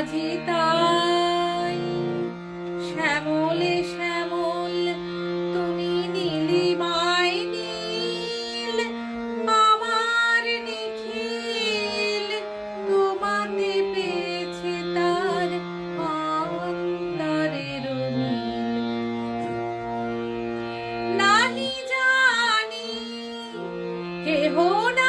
আজি তাই। শ্যামলে, শ্যামল, তুমি নীলিমায় নীল, আমার নিখিল, তোমাতে পেয়েছে তার অন্তরের নাহি জানি কেহ না